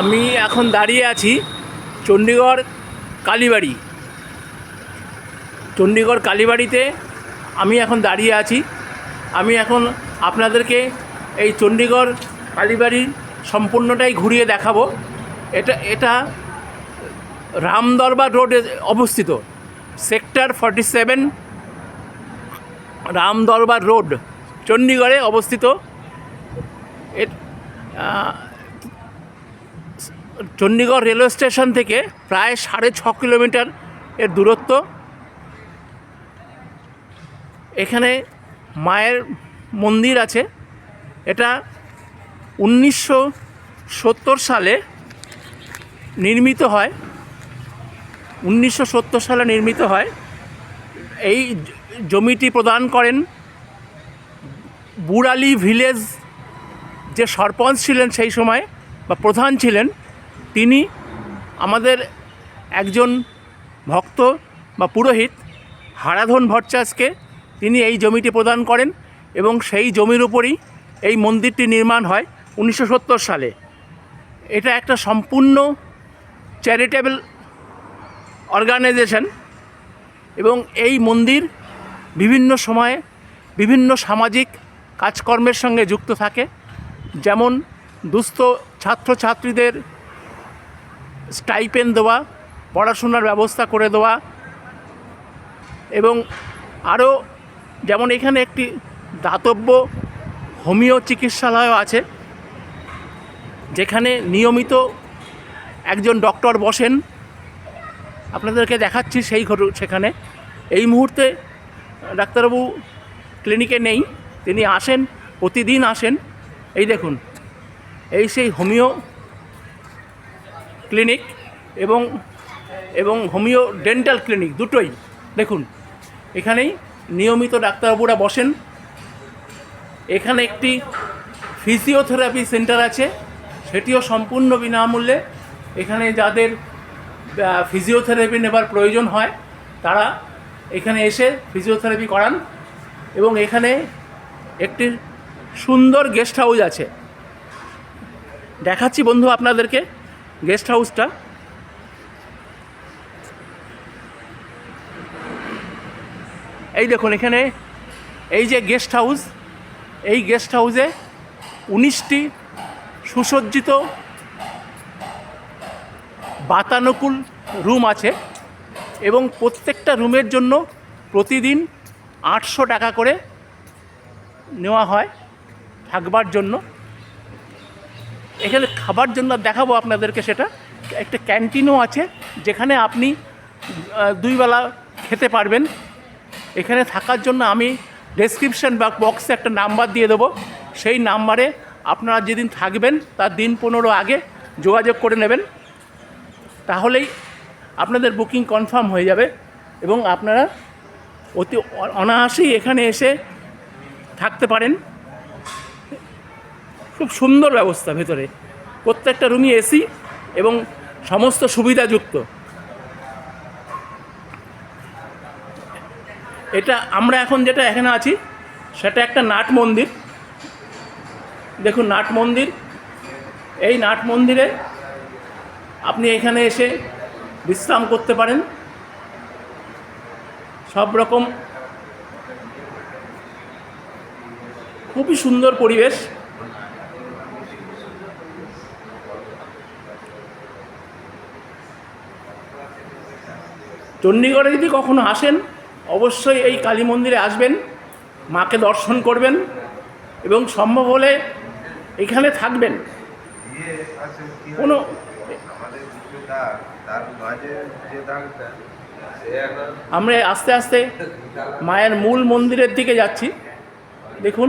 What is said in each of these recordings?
আমি এখন দাঁড়িয়ে আছি চণ্ডীগড় কালীবাড়ি। চণ্ডীগড় কালীবাড়িতে আমি এখন দাঁড়িয়ে আছি। আমি এখন আপনাদেরকে এই চণ্ডীগড় কালীবাড়ি সম্পূর্ণটাই ঘুরিয়ে দেখাবো। এটা এটা রামদরবার রোডে অবস্থিত। Sector forty seven Ramdarbar road চণ্ডীগড়ে অবস্থিত। চণ্ডীগড় রেলওয়ে স্টেশন থেকে প্রায় সাড়ে ছ কিলোমিটার এর দূরত্ব। এখানে মায়ের মন্দির আছে। এটা উনিশশো সত্তর সালে নির্মিত হয়। উনিশশো সত্তর সালে নির্মিত হয়। এই জমিটি প্রদান করেন বুড়ালি ভিলেজ যে সরপঞ্চ ছিলেন সেই সময় বা প্রধান ছিলেন তিনি আমাদের একজন ভক্ত বা পুরোহিত হারাধন ভট্টাচার্যকে তিনি এই জমিটি প্রদান করেন এবং সেই জমির উপরই এই মন্দিরটি নির্মাণ হয় উনিশশো সত্তর সালে। এটা একটা সম্পূর্ণ চ্যারিটেবল অর্গানাইজেশন এবং এই মন্দির বিভিন্ন সময়ে বিভিন্ন সামাজিক কাজকর্মের সঙ্গে যুক্ত থাকে। যেমন দুস্থ ছাত্রছাত্রীদের স্টাইপেন দেওয়া, পড়াশোনার ব্যবস্থা করে দেওয়া এবং আরও যেমন এখানে একটি দাতব্য হোমিও চিকিৎসালয় আছে, যেখানে নিয়মিত একজন ডক্টর বসেন। আপনাদেরকে দেখাচ্ছি সেই ঘটু সেখানে। এই মুহূর্তে ডাক্তারবাবু ক্লিনিকে নেই, তিনি আসেন, প্রতিদিন আসেন। এই দেখুন, এই সেই হোমিও ক্লিনিক এবং এবং হোমিও ডেন্টাল ক্লিনিক দুটোই। দেখুন, এখানেই নিয়মিত ডাক্তারবাবুরা বসেন। এখানে একটি ফিজিওথেরাপি সেন্টার আছে, সেটিও সম্পূর্ণ বিনামূল্যে। এখানে যাদের ফিজিওথেরাপি নেবার প্রয়োজন হয়, তারা এখানে এসে ফিজিওথেরাপি করান এবং এখানে একটি সুন্দর গেস্ট হাউস আছে। দেখাচ্ছি বন্ধু আপনাদেরকে। গেস্ট হাউসটা। এই দেখুন এখানে, এই যে গেস্ট হাউস, এই গেস্ট হাউসে উনিশটি সুসজ্জিত বাতানুকূল রুম আছে এবং প্রত্যেকটা রুমের জন্য প্রতিদিন আটশো টাকা করে নেওয়া হয় থাকবার জন্য। এখানে খাবার জন্য দেখাবো আপনাদেরকে সেটা। একটা ক্যান্টিনও আছে, যেখানে আপনি দুইবেলা খেতে পারবেন। এখানে থাকার জন্য আমি ডেসক্রিপশন বা বক্সে একটা নাম্বার দিয়ে দেবো। সেই নাম্বারে আপনারা যেদিন থাকবেন, তার দিন পনেরো আগে যোগাযোগ করে নেবেন। তাহলেই আপনাদের বুকিং কনফার্ম হয়ে যাবে এবং আপনারা অতি অনায়াসেই এখানে এসে থাকতে পারেন। খুব সুন্দর ব্যবস্থা ভেতরে। প্রত্যেকটা রুমই এসি এবং সমস্ত সুবিধাযুক্ত। এটা আমরা এখন যেটা এখানে আছি, সেটা একটা নাট মন্দির। দেখুন, নাট মন্দির। এই নাট মন্দিরে আপনি এখানে এসে বিশ্রাম করতে পারেন। সব রকম খুবই সুন্দর পরিবেশ। চণ্ডীগড়ে যদি কখনো আসেন, অবশ্যই এই কালী মন্দিরে আসবেন, মাকে দর্শন করবেন এবং সম্ভব হলে এখানে থাকবেন। কোনো আমরা আস্তে আস্তে মায়ের মূল মন্দিরের দিকে যাচ্ছি। দেখুন,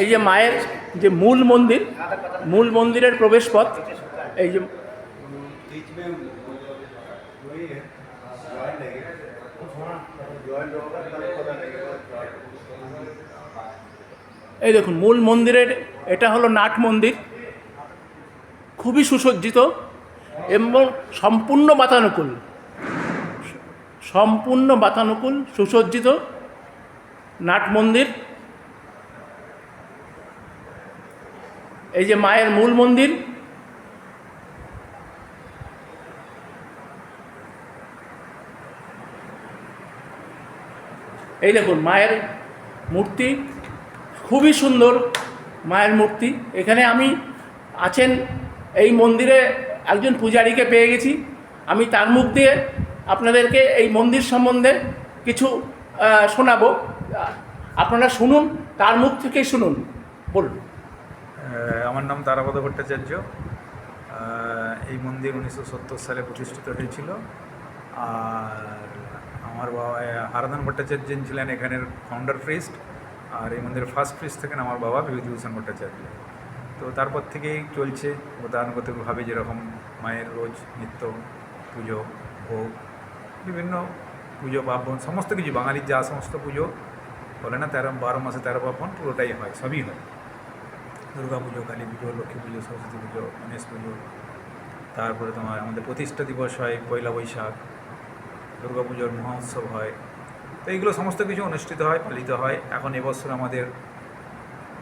এই যে মায়ের যে মূল মন্দির, মূল মন্দিরের প্রবেশপথ, এই যে এই দেখুন, মূল মন্দিরের, এটা হলো নাট মন্দির। খুবই সুসজ্জিত এবং সম্পূর্ণ বাতানুকূল সম্পূর্ণ বাতানুকূল সুসজ্জিত নাট মন্দির। এই যে মায়ের মূল মন্দির। এই দেখুন, মায়ের মূর্তি খুবই সুন্দর মায়ের মূর্তি। এখানে আমি আছেন এই মন্দিরে একজন পূজারীকে পেয়ে গেছি। আমি তার মুখ দিয়ে আপনাদেরকে এই মন্দির সম্বন্ধে কিছু শোনাবো। আপনারা শুনুন, তার মুখ থেকেই শুনুন। বলুন। আমার নাম তারাপদ ভট্টাচার্য। এই মন্দির উনিশশো সত্তর সালে প্রতিষ্ঠিত হয়েছিল। আর আমার বাবা হারাধন ভট্টাচার্য ছিলেন এখানের ফাউন্ডার প্রিস্ট আর এই মন্দিরের ফার্স্ট প্রিস্ট থাকেন আমার বাবা বিভূতিভূষণ ভট্টাচার্য। তো তারপর থেকেই চলছে গতানুগতিকভাবে যেরকম মায়ের রোজ নিত্য পুজো, ভোগ, বিভিন্ন পুজো, পার্বণ, সমস্ত কিছু, বাঙালির যা সমস্ত পুজো বলে না, তেরো, বারো মাসে তেরো পার্বণ পুরোটাই হয়, সবই হয়। দুর্গা পুজো, কালী পুজো, লক্ষ্মী পুজো, সরস্বতী পুজো, গণেশ পুজো, তারপরে তোমার আমাদের প্রতিষ্ঠা দিবস হয়, পয়লা বৈশাখ, দুর্গা পুজোর মহোৎসব হয় তো এইগুলো সমস্ত কিছু অনুষ্ঠিত হয়, পালিত হয়। এখন এবছর আমাদের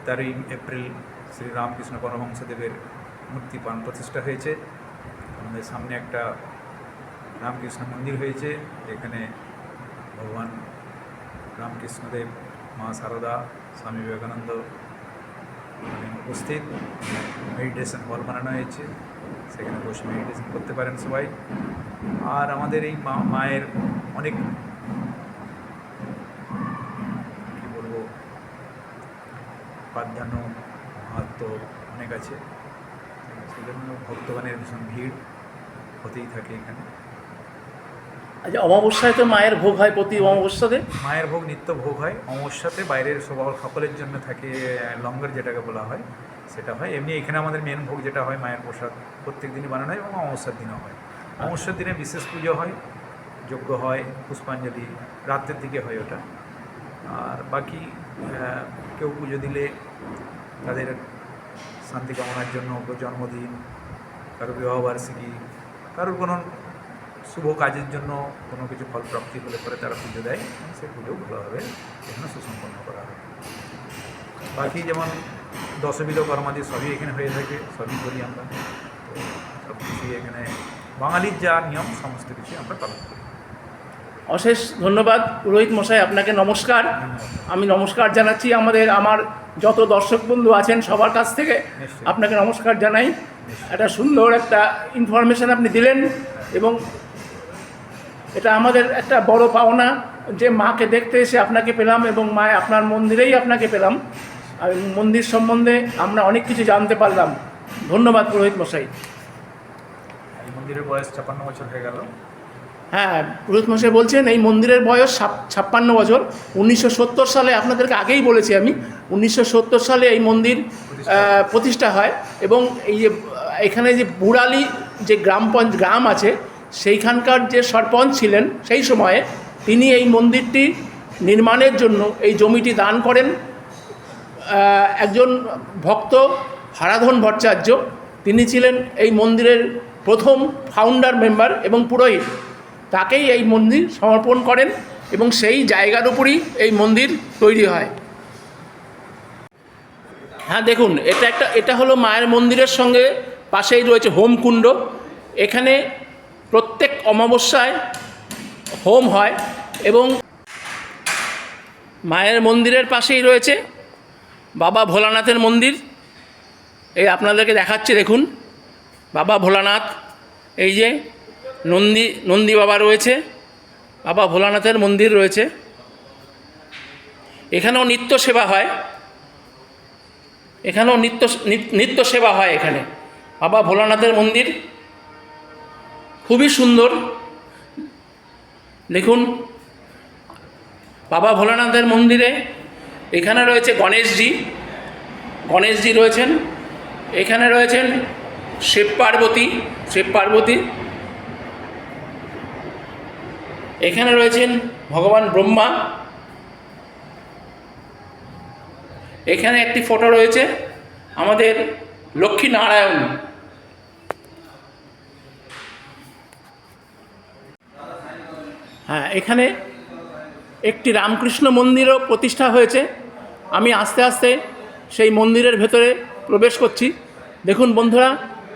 তেরোই এপ্রিল শ্রী রামকৃষ্ণ পরমহংসদেবের মূর্তি প্রাণ প্রতিষ্ঠা হয়েছে। আমাদের সামনে একটা রামকৃষ্ণ মন্দির হয়েছে, যেখানে ভগবান রামকৃষ্ণদেব, মা সারদা, স্বামী বিবেকানন্দ উপস্থিত। মেডিটেশন হল বানানো হয়েছে, সেখানে বসে মেডিটেশন করতে পারেন সবাই। আর আমাদের এই মায়ের অনেক কী বলব প্রাধান্য মাহাত্ম অনেক আছে। সেই জন্য ভক্তগণের ভীষণ ভিড় হতেই থাকে এখানে। আচ্ছা অমাবস্যায় তো মায়ের ভোগ হয় প্রতি অমাবস্যাতে? মায়ের ভোগ নিত্য ভোগ হয়। অমাবস্যাতে বাইরের সবার সকলের জন্য থাকে লঙ্গর যেটাকে বলা হয় সেটা হয়। এমনি এখানে আমাদের মেন ভোগ যেটা হয় মায়ের প্রসাদ। প্রত্যেক দিনই বানানো হয় এবং অমাবস্যার দিনও হয়। অমাবস্যার দিনে বিশেষ পুজো হয় যজ্ঞ হয় পুষ্পাঞ্জলি রাত্রের দিকে হয় ওটা। আর বাকি কেউ পুজো দিলে তাদের শান্তি কামনার জন্য জন্মদিন, কারও বিবাহবার্ষিকী কারোর কোনো শুভ কাজের জন্য কোনো কিছু ফল প্রাপ্তি হলে পরে তারা পুজো দেয়, সেই পুজো ভালোভাবে এখানে সুসম্পন্ন করা হয়। বাকি যেমন দশবিধ কর্মাদি সবই এখানে হয়ে থাকে, সবই করি আমরা। তো সব কিছুই এখানে বাঙালির যা নিয়ম, সমস্ত কিছুই আমরা পালন করি। অশেষ ধন্যবাদ। পুরোহিত মশাই আপনাকে নমস্কার। আমি নমস্কার জানাচ্ছি আমাদের আমার যত দর্শক বন্ধু আছেন সবার কাছ থেকে আপনাকে নমস্কার জানাই। একটা সুন্দর একটা ইনফরমেশন আপনি দিলেন এবং এটা আমাদের একটা বড় পাওনা যে মাকে দেখতে এসে আপনাকে পেলাম এবং মায় আপনার মন্দিরেই আপনাকে পেলাম। আর মন্দির সম্বন্ধে আমরা অনেক কিছু জানতে পারলাম। ধন্যবাদ পুরোহিত মশাই। এই মন্দিরের বয়স ছাপান্ন বছর হয়ে গেল। হ্যাঁ পুরোহিত মশাই বলছেন, এই মন্দিরের বয়স ছাপ্পান্ন বছর। উনিশশো সত্তর সালে আপনাদেরকে আগেই বলেছি আমি, উনিশশো সত্তর সালে এই মন্দির প্রতিষ্ঠা হয় এবং এই যে, এখানে যে বুড়ালি যে গ্রাম গ্রাম আছে, সেইখানকার যে সরপঞ্চ ছিলেন, সেই সময়ে তিনি এই মন্দিরটি নির্মাণের জন্য এই জমিটি দান করেন। একজন ভক্ত হারাধন ভট্টাচার্য, তিনি ছিলেন এই মন্দিরের প্রথম ফাউন্ডার মেম্বার এবং পুরোহিত। তাকেই এই মন্দির সমর্পণ করেন এবং সেই জায়গার উপরই এই মন্দির তৈরি হয়। হ্যাঁ দেখুন, এটা একটা, এটা হলো মায়ের মন্দিরের সঙ্গে পাশেই রয়েছে হোমকুণ্ড এখানে প্রত্যেক অমাবস্যায় হোম হয় এবং মায়ের মন্দিরের পাশেই রয়েছে বাবা ভোলানাথের মন্দির। এই আপনাদেরকে দেখাচ্ছি, দেখুন, বাবা ভোলানাথ, এই যে নন্দী নন্দী বাবা রয়েছে, বাবা ভোলানাথের মন্দির রয়েছে। এখানেও নিত্য সেবা হয়। এখানেও নিত্য, নিত- নিত্য সেবা হয় এখানে। বাবা ভোলানাথের মন্দির খুবই সুন্দর। দেখুন, বাবা ভোলানাথের মন্দিরে এখানে রয়েছে গণেশজি। গণেশজি রয়েছেন। এখানে রয়েছেন শিব পার্বতী। শিব পার্বতী এখানে রয়েছেন ভগবান ব্রহ্মা। এখানে একটি ফটো রয়েছে আমাদের লক্ষ্মী নারায়ণ হ্যাঁ এখানে একটি রামকৃষ্ণ মন্দিরও প্রতিষ্ঠা হয়েছে। আমি আস্তে আস্তে সেই মন্দিরের ভেতরে প্রবেশ করছি। দেখুন বন্ধুরা,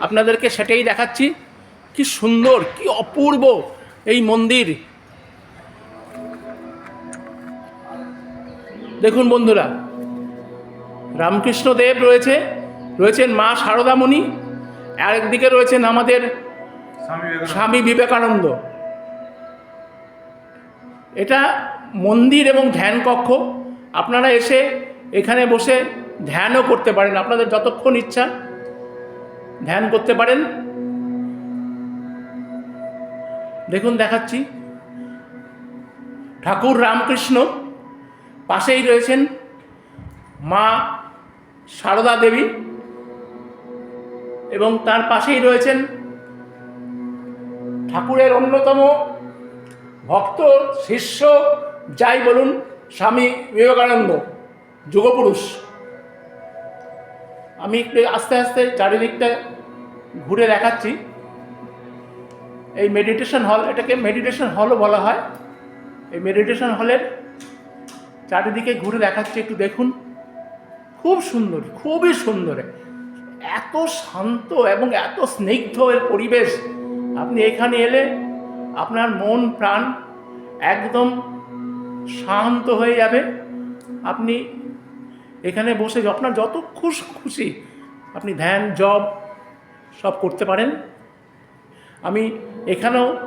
আপনাদেরকে সেটাই দেখাচ্ছি। কি সুন্দর, কি অপূর্ব এই মন্দির। দেখুন বন্ধুরা রামকৃষ্ণ দেব রয়েছে রয়েছেন মা শারদামণি আর একদিকে রয়েছেন আমাদের স্বামী বিবেকানন্দ। স্বামী বিবেকানন্দ। এটা মন্দির এবং ধ্যান কক্ষ আপনারা এসে এখানে বসে ধ্যানও করতে পারেন আপনাদের যতক্ষণ ইচ্ছা ধ্যান করতে পারেন। দেখুন দেখাচ্ছি। ঠাকুর রামকৃষ্ণ পাশেই রয়েছেন মা সারদা দেবী এবং তার পাশেই রয়েছেন ঠাকুরের অন্যতম ভক্ত, শিষ্য, যাই বলুন, স্বামী বিবেকানন্দ, যুগপুরুষ। আমি একটু আস্তে আস্তে চারিদিকটা ঘুরে দেখাচ্ছি। এই মেডিটেশন হল এটাকে মেডিটেশন হলও বলা হয়। এই মেডিটেশন হলের চারিদিকে ঘুরে দেখাচ্ছি, একটু দেখুন। খুব সুন্দর, খুবই সুন্দর। এত শান্ত এবং এত স্নিগ্ধ এর পরিবেশ। আপনি এখানে এলে আপনার মন, প্রাণ একদম শান্ত হয়ে যাবে। আপনি এখানে বসে আপনার যত খুশ খুশি আপনি ধ্যান জব সব করতে পারেন। আমি এখানেও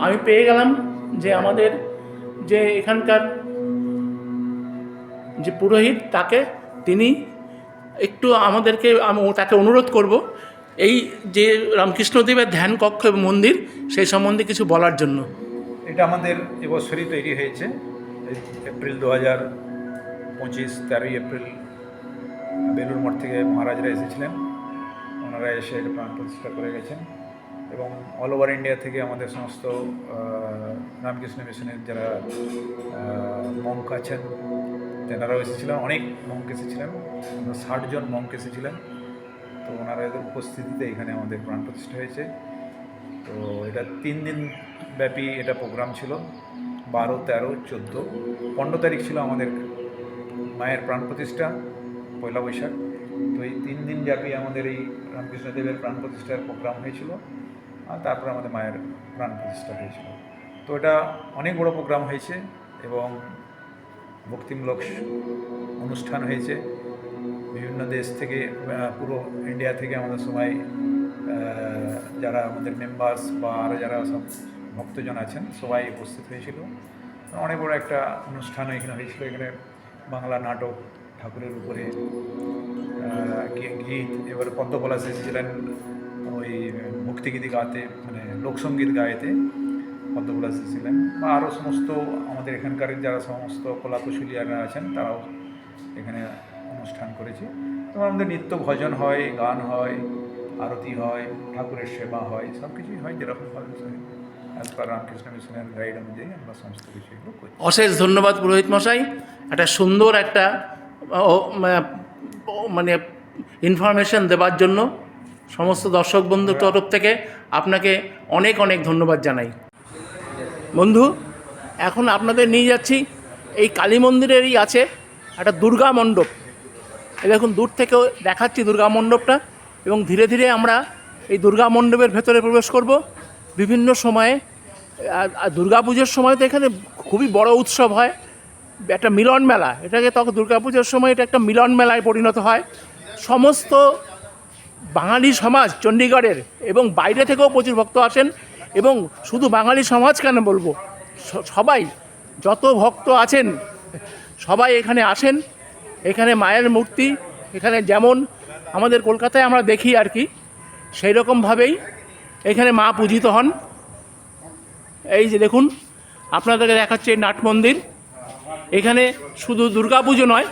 আমি পেয়ে গেলাম যে আমাদের যে এখানকার যে পুরোহিত তাকে, তিনি একটু আমাদেরকে তাকে অনুরোধ করব, এই যে রামকৃষ্ণদেবের ধ্যান কক্ষ এবং মন্দির, সেই সম্বন্ধে কিছু বলার জন্য। এটা আমাদের এবছরই তৈরি হয়েছে এপ্রিল দু হাজার পঁচিশ তেরোই এপ্রিল বেলুর মঠ থেকে মহারাজরা এসেছিলেন, ওনারা এসে এটা প্রাণ প্রতিষ্ঠা করে গেছেন এবং অল ওভার ইন্ডিয়া থেকে আমাদের সমস্ত রামকৃষ্ণ মিশনের যারা মঙ্ক আছেন তেনারাও এসেছিলেন, অনেক মঙ্ক এসেছিলেন ষাট জন মঙ্ক এসেছিলেন। তো ওনারা উপস্থিতিতে এখানে আমাদের প্রাণ প্রতিষ্ঠা হয়েছে। তো এটা তিন দিন ব্যাপী এটা প্রোগ্রাম ছিল, বারো, তেরো, চোদ্দ। পনেরো তারিখ ছিল আমাদের মায়ের প্রাণ প্রতিষ্ঠা, পয়লা বৈশাখ। তো এই তিন দিন ব্যাপী আমাদের এই রামকৃষ্ণদেবের প্রাণ প্রতিষ্ঠার প্রোগ্রাম হয়েছিল, আর তারপর আমাদের মায়ের প্রাণ প্রতিষ্ঠা হয়েছিল। তো এটা অনেক বড় প্রোগ্রাম হয়েছে এবং ভক্তিমূলক অনুষ্ঠান হয়েছে। বিভিন্ন দেশ থেকে পুরো ইন্ডিয়া থেকে আমাদের সবাই যারা আমাদের মেম্বার্স বা আরও যারা সব ভক্তজন আছেন, সবাই উপস্থিত হয়েছিল। অনেক বড় একটা অনুষ্ঠান এখানে হয়েছিল। এখানে বাংলা নাটক, ঠাকুরের উপরে গীত, এবারে পদ্মপলাশ এসেছিলেন ওই ভক্তিগীতি গাতে মানে লোকসঙ্গীত গাইতে পদ্মপলাশ এসেছিলেন বা আরও সমস্ত আমাদের এখানকার যারা সমস্ত কলাকুশলীরা আছেন তারাও এখানে অনুষ্ঠান করেছে। তো আমাদের নিত্য ভজন হয় গান হয় আরতি হয় ঠাকুরের সেবা হয় সব কিছুই হয় যেরকমভাবে অশেষ ধন্যবাদ পুরোহিত মশাই। একটা সুন্দর একটা মানে ইনফরমেশন দেওয়ার জন্য সমস্ত দর্শক বন্ধুর তরফ থেকে আপনাকে অনেক অনেক ধন্যবাদ জানাই। বন্ধু, এখন আপনাদের নিয়ে যাচ্ছি, এই কালী মন্দিরেরই আছে একটা দুর্গা মণ্ডপ। দেখুন, দূর থেকেও দেখাচ্ছি দুর্গা মণ্ডপটা এবং ধীরে ধীরে আমরা এই দুর্গা মণ্ডপের ভেতরে প্রবেশ করব। বিভিন্ন সময়ে দুর্গা পুজোর সময় তো এখানে খুবই বড় উৎসব হয়। একটা মিলন মেলা, এটাকে তখন দুর্গা পুজোর সময় এটা একটা মিলন মেলায় পরিণত হয়। সমস্ত বাঙালি সমাজ, চণ্ডীগড়ের এবং বাইরে থেকেও প্রচুর ভক্ত আসেন। এবং শুধু বাঙালি সমাজ কেন বলব? সবাই যত ভক্ত আছেন, সবাই এখানে আসেন, এখানে মায়ের মূর্তি, এখানে যেমন আমাদের কলকাতায় আমরা দেখি আর কি সেই রকমভাবেই এখানে মা পূজিত হন। এই যে দেখুন, আপনাদেরকে দেখাচ্ছে নাট মন্দির। এখানে শুধু দুর্গা পুজো নয়,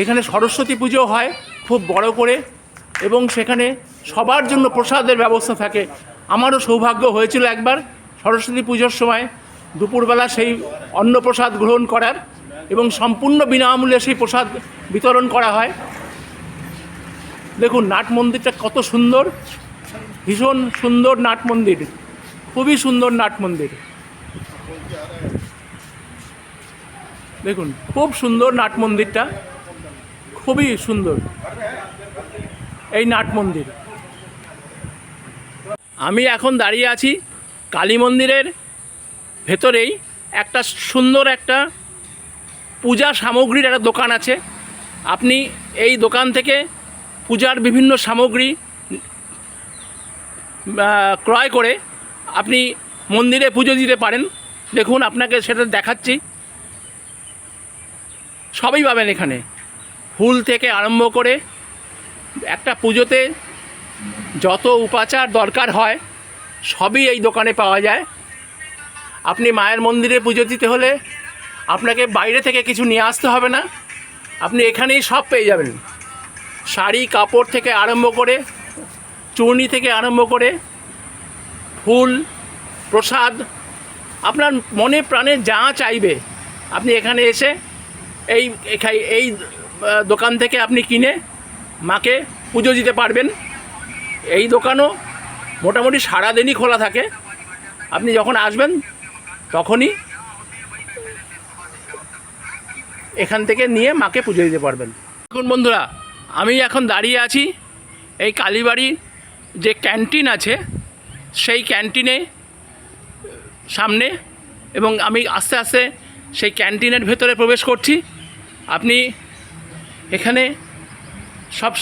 এখানে সরস্বতী পুজো হয় খুব বড় করে এবং সেখানে সবার জন্য প্রসাদের ব্যবস্থা থাকে। আমারও সৌভাগ্য হয়েছিল একবার সরস্বতী পুজোর সময় দুপুরবেলা সেই অন্নপ্রসাদ গ্রহণ করার এবং সম্পূর্ণ বিনামূল্যে সেই প্রসাদ বিতরণ করা হয়। দেখুন, নাট মন্দিরটা কত সুন্দর, ভীষণ সুন্দর নাট মন্দির, খুবই সুন্দর নাট মন্দির। দেখুন, খুব সুন্দর নাট মন্দিরটা, খুবই সুন্দর, এই নাট মন্দির। আমি এখন দাঁড়িয়ে আছি কালী মন্দিরের ভেতরেই। একটা সুন্দর একটা পূজা সামগ্রীর একটা দোকান আছে। আপনি এই দোকান থেকে পূজার বিভিন্ন সামগ্রী ক্রয় করে আপনি মন্দিরে পুজো দিতে পারেন। দেখুন, আপনাকে সেটা দেখাচ্ছি। সবই পাবেন এখানে। ফুল থেকে আরম্ভ করে একটা পুজোতে যত উপাচার দরকার হয়, সবই এই দোকানে পাওয়া যায়। আপনি মায়ের মন্দিরে পুজো দিতে হলে আপনাকে বাইরে থেকে কিছু নিয়ে আসতে হবে না। আপনি এখানেই সব পেয়ে যাবেন। শাড়ি, কাপড় থেকে আরম্ভ করে চূর্ণি থেকে আরম্ভ করে, ফুল, প্রসাদ, আপনার মনে প্রাণে যা চাইবে, আপনি এখানে এসে এই এই দোকান থেকে আপনি কিনে মাকে পুজো দিতে পারবেন। এই দোকানও মোটামুটি সারাদিনই খোলা থাকে। আপনি যখন আসবেন, তখনই এখান থেকে নিয়ে মাকে পুজো দিতে পারবেন। এখন বন্ধুরা, আমি এখন দাঁড়িয়ে আছি এই কালীবাড়ির যে ক্যান্টিন আছে, সেই ক্যান্টিনে সামনে এবং আমি আস্তে আস্তে সেই ক্যান্টিনের ভেতরে প্রবেশ করছি। আপনি এখানে সব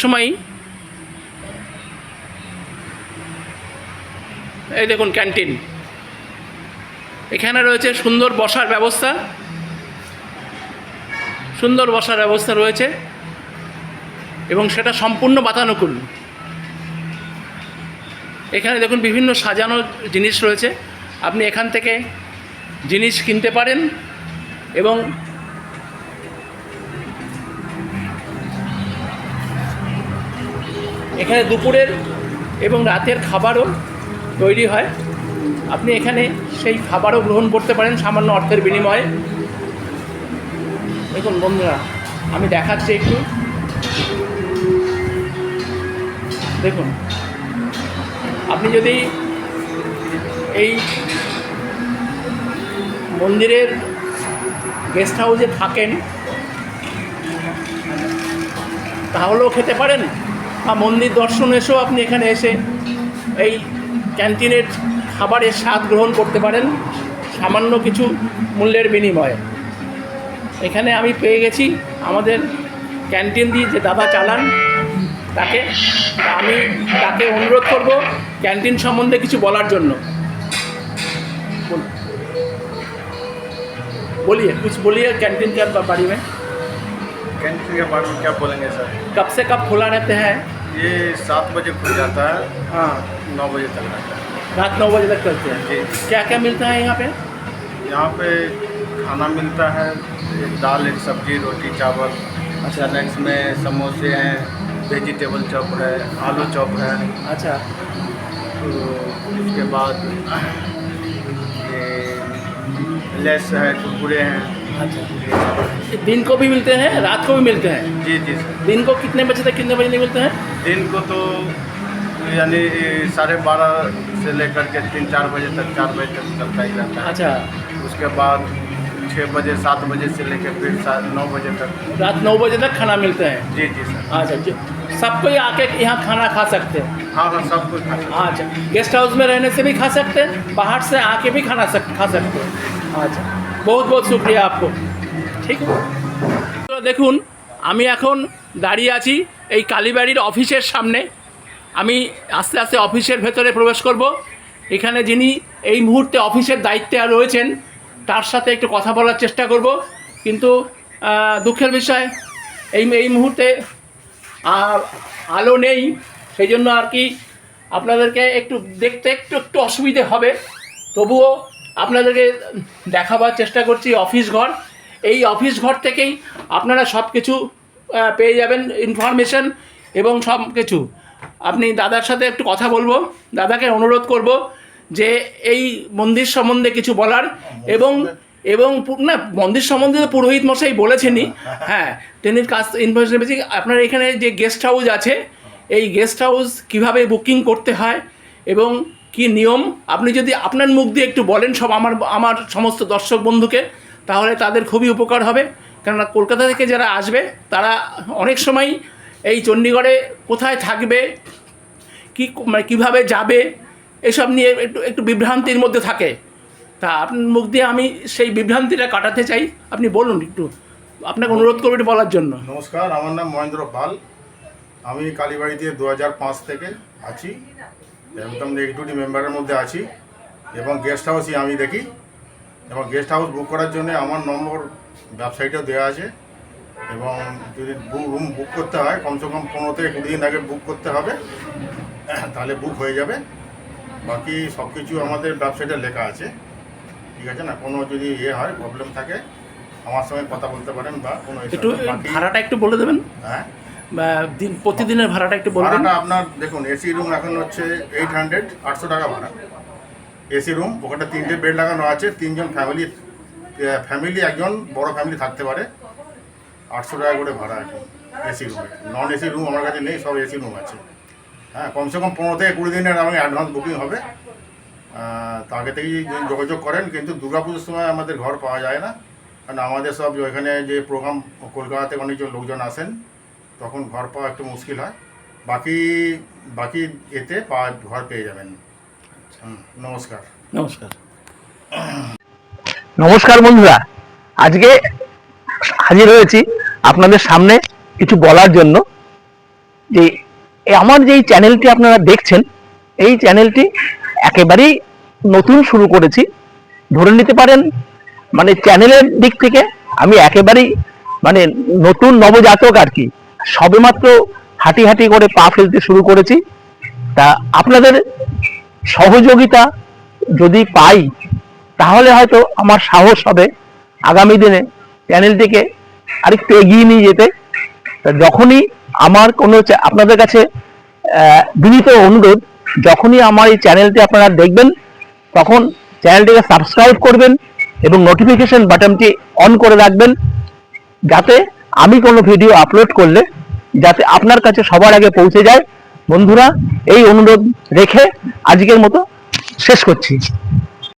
এই দেখুন ক্যান্টিন। এখানে রয়েছে সুন্দর বসার ব্যবস্থা। সুন্দর বসার ব্যবস্থা রয়েছে। এবং সেটা সম্পূর্ণ বাতানুকূল। এখানে দেখুন বিভিন্ন সাজানো জিনিস রয়েছে। আপনি এখান থেকে জিনিস কিনতে পারেন এবং এখানে দুপুরের এবং রাতের খাবারও তৈরি হয়। আপনি এখানে সেই খাবারও গ্রহণ করতে পারেন সামান্য অর্থের বিনিময়ে। দেখুন বন্ধুরা, আমি দেখাচ্ছি একটু। দেখুন, আপনি যদি এই মন্দিরের গেস্ট হাউসে থাকেন, তাহলেও খেতে পারেন। বা মন্দির দর্শন এসেও আপনি এখানে এসে এই ক্যান্টিনের খাবারের স্বাদ গ্রহণ করতে পারেন সামান্য কিছু মূল্যের বিনিময়ে এখানে আমি পেয়ে গেছি আমাদের ক্যান্টিন দিয়ে যে দাদা চালান তাকে তা আমি তাকে অনুরোধ করব ক্যান্টিন সম্বন্ধে কিছু বলার জন্য বল- बोलिए कुछ बोलिए कैंटीन के बारे में कैंटीन के बारे में क्या बोलेंगे सर कब से कब खुला रहते हैं ये सात बजे खुल जाता है। हाँ। नौ बजे तक रहता है। रात नौ बजे तक चलते हैं? जी। क्या क्या मिलता है यहाँ पे? यहाँ पे खाना मिलता है एक दाल एक सब्ज़ी रोटी चावल। अच्छा। स्नैक्स में समोसे हैं वेजिटेबल चॉप है आलू चॉप है। अच्छा। तो उसके बाद लेस है कुरकुरे हैं। अच्छा। दिन को भी मिलते हैं रात को भी मिलते हैं? जी जी सर दिन को कितने बजे तक कितने बजे नहीं मिलते हैं? दिन को तो यानी साढ़े बारह से लेकर के तीन चार बजे तक चार बजे तक चलता ही रहता है। अच्छा। उसके बाद छः बजे सात बजे से लेकर फिर सात नौ बजे तक। रात नौ बजे तक खाना मिलते हैं? जी जी सर। अच्छा जी। सब कोई आके यहाँ खाना खा सकते हैं? हाँ हाँ सब कुछ खा सकते अच्छा। गेस्ट हाउस में रहने से भी खा सकते हैं बाहर से आके भी खाना सक, खा सकते हैं। আচ্ছা। বহুত বহুত শুক্রিয়া আপকো। ঠিক তো দেখুন, আমি এখন দাঁড়িয়ে আছি এই কালীবাড়ির অফিসের সামনে। আমি আস্তে আস্তে অফিসের ভেতরে প্রবেশ করব। এখানে যিনি এই মুহূর্তে অফিসের দায়িত্বে রয়েছেন, তার সাথে একটু কথা বলার চেষ্টা করব। কিন্তু দুঃখের বিষয়, এই এই মুহূর্তে আলো নেই। সেই জন্য আর কি আপনাদেরকে একটু দেখতে একটু একটু অসুবিধে হবে। তবুও আপনাদেরকে দেখাবার চেষ্টা করছি অফিস ঘর। এই অফিস ঘর থেকেই আপনারা সব কিছু পেয়ে যাবেন ইনফরমেশন এবং সব কিছু আপনি দাদার সাথে একটু কথা বলব, দাদাকে অনুরোধ করব যে এই মন্দির সম্বন্ধে কিছু বলার এবং এবং না, মন্দির সম্বন্ধে তো পুরোহিত মশাই বলেছেনই। হ্যাঁ তিনি কাজ ইনফরমেশন পেয়েছি আপনার এখানে যে গেস্ট হাউস আছে, এই গেস্ট হাউস কীভাবে বুকিং করতে হয় এবং কি নিয়ম? আপনি যদি আপনার মুখ দিয়ে একটু বলেন সব আমার আমার সমস্ত দর্শক বন্ধুকে, তাহলে তাদের খুবই উপকার হবে। কেননা কলকাতা থেকে যারা আসবে, তারা অনেক সময় এই চণ্ডীগড়ে কোথায় থাকবে, কী মানে কীভাবে যাবে, এসব নিয়ে একটু একটু বিভ্রান্তির মধ্যে থাকে। তা আপনার মুখ দিয়ে আমি সেই বিভ্রান্তিটা কাটাতে চাই। আপনি বলুন একটু, আপনাকে অনুরোধ করব এটা বলার জন্য। নমস্কার, আমার নাম মহেন্দ্র পাল। আমি কালীবাড়িতে দু থেকে আছি। একদম এক্সিকিউটিভ মেম্বারের মধ্যে আছি এবং গেস্ট হাউসই আমি দেখি এবং গেস্ট হাউস বুক করার জন্য আমার নম্বর ওয়েবসাইটেও দেওয়া আছে এবং যদি রুম বুক করতে হয় কমসে কম পনেরো থেকে কুড়ি দিন আগে বুক করতে হবে তাহলে বুক হয়ে যাবে। বাকি সব কিছু আমাদের ওয়েবসাইটে লেখা আছে। ঠিক আছে না? কোনো যদি ইয়ে হয় প্রবলেম থাকে আমার সঙ্গে কথা বলতে পারেন বা কোনো একটু ভাড়াটা একটু বলে দেবেন। হ্যাঁ? দিন, প্রতিদিনের ভাড়াটা একটু বলবেন ভাড়াটা আপনার দেখুন এসি রুম এখন হচ্ছে এইট হান্ড্রেড আটশো টাকা ভাড়া। এসি রুম ওখানে তিনটে বেড লাগানো আছে, তিনজন ফ্যামিলি ফ্যামিলি একজন বড় ফ্যামিলি থাকতে পারে। আটশো টাকা করে ভাড়া এখন এসি রুমে নন এসি রুম আমার কাছে নেই, সব এসি রুম আছে। হ্যাঁ কমসে কম পনেরো থেকে কুড়ি দিনের আমি অ্যাডভান্স বুকিং হবে। তা আগে থেকেই যোগাযোগ করেন, কিন্তু দুর্গাপুজোর সময় আমাদের ঘর পাওয়া যায় না। কারণ আমাদের সব ওইখানে যে প্রোগ্রাম কলকাতাতে অনেকজন লোকজন আসেন। তখন ঘর পাওয়া একটু মুশকিল হয়। বাকি বাকি এতে পাওয়া ঘর পেয়ে যাবেন। নমস্কার। নমস্কার। নমস্কার বন্ধুরা আজকে হাজির হয়েছি আপনাদের সামনে কিছু বলার জন্য। যে এই আমার যেই চ্যানেলটি আপনারা দেখছেন এই চ্যানেলটি একেবারেই নতুন শুরু করেছি। ধরে নিতে পারেন মানে চ্যানেলের দিক থেকে আমি একেবারেই মানে নতুন নবজাতক আর কি। সবেমাত্র হাঁটি হাঁটি করে পা ফেলতে শুরু করেছি। তা আপনাদের সহযোগিতা যদি পাই, তাহলে হয়তো আমার সাহস হবে আগামী দিনে চ্যানেলটিকে আরেকটু এগিয়ে নিয়ে যেতে। তা যখনই আমার কোনো আপনাদের কাছে বিনীত অনুরোধ, যখনই আমার এই চ্যানেলটি আপনারা দেখবেন, তখন চ্যানেলটিকে সাবস্ক্রাইব করবেন এবং নোটিফিকেশন বাটনটি অন করে রাখবেন, যাতে আমি কোনো ভিডিও আপলোড করলে যাতে আপনার কাছে সবার আগে পৌঁছে যায়। বন্ধুরা, এই অনুরোধ রেখে আজকের মতো শেষ করছি।